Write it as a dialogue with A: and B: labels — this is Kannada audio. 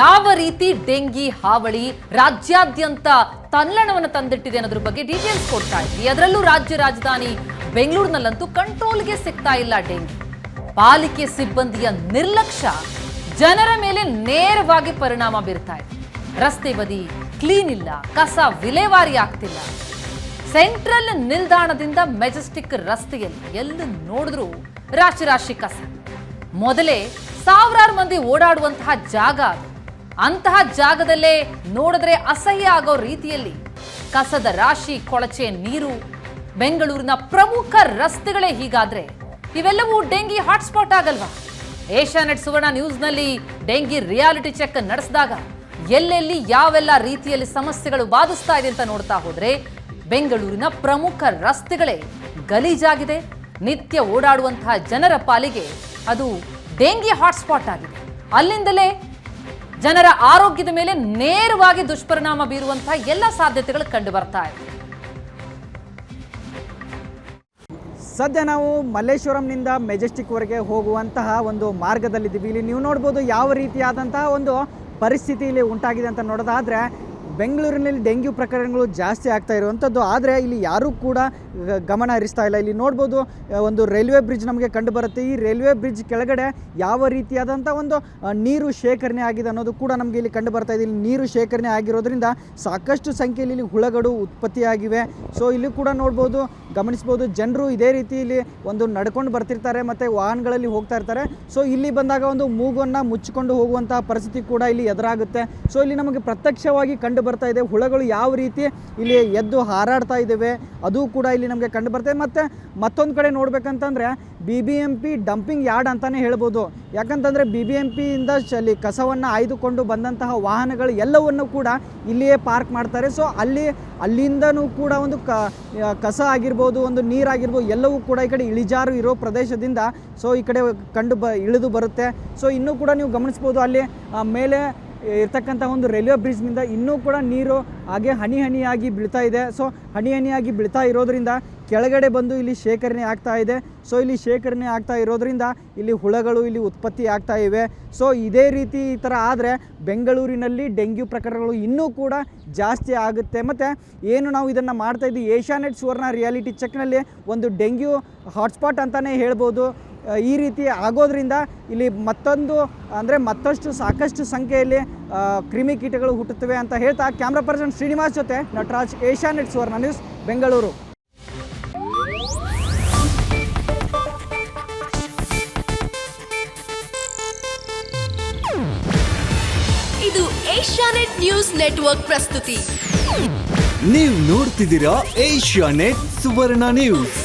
A: ಯಾವ ರೀತಿ ಡೆಂಗಿ, ಹಾವಳಿ ರಾಜ್ಯಾದ್ಯಂತ ತಲ್ಲಣವನ್ನು ತಂದಿಟ್ಟಿದೆ ಅನ್ನೋದ್ರ ಬಗ್ಗೆ ಡೀಟೇಲ್ಸ್ ಕೊಡ್ತಾ ಇದ್ವಿ. ಅದರಲ್ಲೂ ರಾಜ್ಯ ರಾಜಧಾನಿ ಬೆಂಗಳೂರಿನಲ್ಲಂತೂ ಕಂಟ್ರೋಲ್ಗೆ ಸಿಗ್ತಾ ಇಲ್ಲ ಡೆಂಗಿ. ಪಾಲಿಕೆ ಸಿಬ್ಬಂದಿಯ ನಿರ್ಲಕ್ಷ್ಯ ಜನರ ಮೇಲೆ ನೇರವಾಗಿ ಪರಿಣಾಮ ಬೀರ್ತಾ ಇದೆ. ರಸ್ತೆ ಬದಿ ಕ್ಲೀನ್ ಇಲ್ಲ, ಕಸ ವಿಲೇವಾರಿ ಆಗ್ತಿಲ್ಲ. ಸೆಂಟ್ರಲ್ ನಿಲ್ದಾಣದಿಂದ ಮೆಜೆಸ್ಟಿಕ್ ರಸ್ತೆಯಲ್ಲಿ ಎಲ್ಲಿ ನೋಡಿದ್ರು ರಾಶಿ ರಾಶಿ ಕಸ. ಮೊದಲೇ ಸಾವಿರಾರು ಮಂದಿ ಓಡಾಡುವಂತಹ ಜಾಗ ಅದು. ಅಂತಹ ಜಾಗದಲ್ಲೇ ನೋಡಿದ್ರೆ ಅಸಹ್ಯ ಆಗೋ ರೀತಿಯಲ್ಲಿ ಕಸದ ರಾಶಿ, ಕೊಳಚೆ, ನೀರು, ಬೆಂಗಳೂರಿನ ಪ್ರಮುಖ ರಸ್ತೆಗಳೇ ಹೀಗಾದ್ರೆ ಇವೆಲ್ಲವೂ ಡೆಂಗಿ ಹಾಟ್ಸ್ಪಾಟ್ ಆಗಲ್ವಾ? ಏಷ್ಯಾನೆಟ್ ಸುವರ್ಣ ನ್ಯೂಸ್ನಲ್ಲಿ ಡೆಂಗಿ ರಿಯಾಲಿಟಿ ಚೆಕ್ ನಡೆಸಿದಾಗ ಎಲ್ಲೆಲ್ಲಿ ಯಾವೆಲ್ಲ ರೀತಿಯಲ್ಲಿ ಸಮಸ್ಯೆಗಳು ಬಾಧಿಸ್ತಾ ಇದೆ ಅಂತ ನೋಡ್ತಾ ಹೋದ್ರೆ ಬೆಂಗಳೂರಿನ ಪ್ರಮುಖ ರಸ್ತೆಗಳೇ ಗಲೀಜಾಗಿದೆ. ನಿತ್ಯ ಓಡಾಡುವಂತಹ ಜನರ ಪಾಲಿಗೆ ಅದು ಡೆಂಗಿ ಹಾಟ್ಸ್ಪಾಟ್ ಆಗಿದೆ. ಅಲ್ಲಿಂದಲೇ ಜನರ ಆರೋಗ್ಯದ ಮೇಲೆ ನೇರವಾಗಿ ದುಷ್ಪರಿಣಾಮ ಬೀರುವಂತಹ ಎಲ್ಲ ಸಾಧ್ಯತೆಗಳು ಕಂಡು ಬರ್ತಾ ಇದೆ.
B: ಸದ್ಯ ನಾವು ಮಲ್ಲೇಶ್ವರಂನಿಂದ ಮೆಜೆಸ್ಟಿಕ್ವರೆಗೆ ಹೋಗುವಂತಹ ಒಂದು ಮಾರ್ಗದಲ್ಲಿದ್ದೀವಿ. ಇಲ್ಲಿ ನೀವು ನೋಡ್ಬೋದು ಯಾವ ರೀತಿಯಾದಂತಹ ಒಂದು ಪರಿಸ್ಥಿತಿ ಇಲ್ಲಿ ಉಂಟಾಗಿದೆ ಅಂತ ನೋಡೋದಾದರೆ, ಬೆಂಗಳೂರಿನಲ್ಲಿ ಡೆಂಗ್ಯೂ ಪ್ರಕರಣಗಳು ಜಾಸ್ತಿ ಆಗ್ತಾ ಇರುವಂಥದ್ದು. ಆದರೆ ಇಲ್ಲಿ ಯಾರೂ ಕೂಡ ಗಮನ ಹರಿಸ್ತಾ ಇಲ್ಲ. ಇಲ್ಲಿ ನೋಡ್ಬೋದು ಒಂದು ರೈಲ್ವೆ ಬ್ರಿಡ್ಜ್ ನಮಗೆ ಕಂಡು ಬರುತ್ತೆ. ಈ ರೈಲ್ವೆ ಬ್ರಿಡ್ಜ್ ಕೆಳಗಡೆ ಯಾವ ರೀತಿಯಾದಂಥ ಒಂದು ನೀರು ಶೇಖರಣೆ ಆಗಿದೆ ಅನ್ನೋದು ಕೂಡ ನಮಗೆ ಇಲ್ಲಿ ಕಂಡು ಬರ್ತಾ ಇದೆ. ಇಲ್ಲಿ ನೀರು ಶೇಖರಣೆ ಆಗಿರೋದ್ರಿಂದ ಸಾಕಷ್ಟು ಸಂಖ್ಯೆಯಲ್ಲಿ ಇಲ್ಲಿ ಹುಳಗಳು ಉತ್ಪತ್ತಿಯಾಗಿವೆ. ಸೊ ಇಲ್ಲಿ ಕೂಡ ನೋಡ್ಬೋದು, ಗಮನಿಸ್ಬೋದು, ಜನರು ಇದೇ ರೀತಿ ಇಲ್ಲಿ ಒಂದು ನಡ್ಕೊಂಡು ಬರ್ತಿರ್ತಾರೆ ಮತ್ತು ವಾಹನಗಳಲ್ಲಿ ಹೋಗ್ತಾ ಇರ್ತಾರೆ. ಸೊ ಇಲ್ಲಿ ಬಂದಾಗ ಒಂದು ಮೂಗನ್ನು ಮುಚ್ಚಿಕೊಂಡು ಹೋಗುವಂತಹ ಪರಿಸ್ಥಿತಿ ಕೂಡ ಇಲ್ಲಿ ಎದುರಾಗುತ್ತೆ. ಸೊ ಇಲ್ಲಿ ನಮಗೆ ಪ್ರತ್ಯಕ್ಷವಾಗಿ ಕಂಡು ಬರ್ತಾ ಇದೆ, ಹುಳಗಳು ಯಾವ ರೀತಿ ಇಲ್ಲಿ ಎದ್ದು ಹಾರಾಡ್ತಾ ಇದ್ದಾವೆ, ಅದು ಕೂಡ ಇಲ್ಲಿ ನಮಗೆ ಕಂಡು ಬರ್ತದೆ. ಮತ್ತು ಮತ್ತೊಂದು ಕಡೆ ನೋಡ್ಬೇಕಂತಂದರೆ B B M P dumping yard ಅಂತಲೇ ಹೇಳ್ಬೋದು. ಯಾಕಂತಂದರೆ ಬಿ ಬಿ ಎಂ ಪಿಯಿಂದ ಅಲ್ಲಿ ಕಸವನ್ನು ಆಯ್ದುಕೊಂಡು ಬಂದಂತಹ ವಾಹನಗಳು ಎಲ್ಲವನ್ನು ಕೂಡ ಇಲ್ಲಿಯೇ ಪಾರ್ಕ್ ಮಾಡ್ತಾರೆ. ಸೊ ಅಲ್ಲಿ, ಅಲ್ಲಿಂದನೂ ಕೂಡ ಒಂದು ಕಸ ಆಗಿರ್ಬೋದು, ಒಂದು ನೀರಾಗಿರ್ಬೋದು ಎಲ್ಲವೂ ಕೂಡ ಈ ಕಡೆ ಇಳಿಜಾರು ಇರೋ ಪ್ರದೇಶದಿಂದ ಸೊ ಈ ಕಡೆ ಕಂಡು ಬ, ಇಳಿದು ಬರುತ್ತೆ. ಸೊ ಇನ್ನೂ ಕೂಡ ನೀವು ಗಮನಿಸ್ಬೋದು ಅಲ್ಲಿ ಮೇಲೆ ಇರ್ತಕ್ಕಂಥ ಒಂದು ರೈಲ್ವೆ ಬ್ರಿಡ್ಜ್ನಿಂದ ಇನ್ನೂ ಕೂಡ ನೀರು ಹಾಗೆ ಹನಿ ಹನಿಯಾಗಿ ಬೀಳ್ತಾ ಇದೆ. ಸೊ ಹನಿ ಹನಿಯಾಗಿ ಬೀಳ್ತಾ ಇರೋದ್ರಿಂದ ಕೆಳಗಡೆ ಬಂದು ಇಲ್ಲಿ ಶೇಖರಣೆ ಆಗ್ತಾ ಇದೆ. ಸೊ ಇಲ್ಲಿ ಶೇಖರಣೆ ಆಗ್ತಾ ಇರೋದ್ರಿಂದ ಇಲ್ಲಿ ಹುಳಗಳು ಇಲ್ಲಿ ಉತ್ಪತ್ತಿ ಆಗ್ತಾ ಇವೆ. ಸೊ ಇದೇ ರೀತಿ ಈ ಥರ ಆದರೆ ಬೆಂಗಳೂರಿನಲ್ಲಿ ಡೆಂಗ್ಯೂ ಪ್ರಕರಣಗಳು ಇನ್ನೂ ಕೂಡ ಜಾಸ್ತಿ ಆಗುತ್ತೆ. ಮತ್ತು ಏನು ನಾವು ಇದನ್ನು ಮಾಡ್ತಾ ಇದ್ದೀವಿ, ಏಷ್ಯಾನೆಟ್ ಸುವರ್ಣ ರಿಯಾಲಿಟಿ ಚೆಕ್ನಲ್ಲಿ ಒಂದು ಡೆಂಗ್ಯೂ ಹಾಟ್ಸ್ಪಾಟ್ ಅಂತಲೇ ಹೇಳ್ಬೋದು. ಈ ರೀತಿ ಆಗೋದ್ರಿಂದ ಇಲ್ಲಿ ಮತ್ತೊಂದು ಅಂದರೆ ಮತ್ತಷ್ಟು ಸಾಕಷ್ಟು ಸಂಖ್ಯೆಯಲ್ಲಿ ಕ್ರಿಮಿಕೀಟಗಳು ಹುಟ್ಟುತ್ತವೆ ಅಂತ ಹೇಳ್ತಾ ಕ್ಯಾಮ್ರಾ ಪರ್ಸನ್ ಶ್ರೀನಿವಾಸ್ ಜೊತೆ ನಟರಾಜ್ ಏಷ್ಯಾನೆಟ್ ಸುವರ್ಣ ನ್ಯೂಸ್ ಬೆಂಗಳೂರು.
C: ಇದು ಏಷ್ಯಾನೆಟ್ ನ್ಯೂಸ್ ನೆಟ್ವರ್ಕ್ ಪ್ರಸ್ತುತಿ.
D: ನೀವು ನೋಡ್ತಿದ್ದೀರಾ ಏಷ್ಯಾ ನೆಟ್ ಸುವರ್ಣ ನ್ಯೂಸ್.